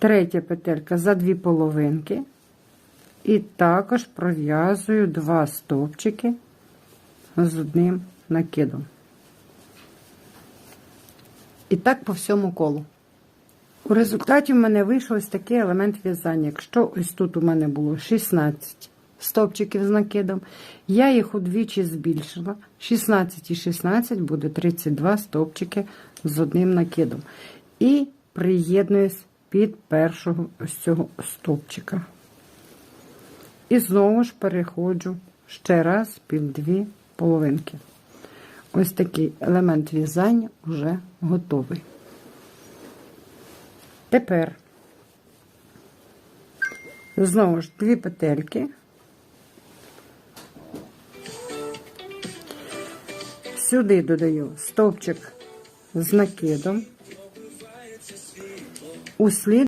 Третя петелька за дві половинки. І також пров'язую два стовпчики з одним накидом. І так по всьому колу. У результаті в мене вийшов ось такий елемент в'язання. Якщо ось тут у мене було 16 стовпчиків з накидом, я їх удвічі збільшила. 16 і 16 буде 32 стовпчики з одним накидом. І приєднуюсь під першого ось цього стовпчика. І знову ж переходжу ще раз під дві половинки. Ось такий елемент в'язання вже готовий. Тепер знову ж дві петельки. Сюди додаю стовпчик з накидом. У слід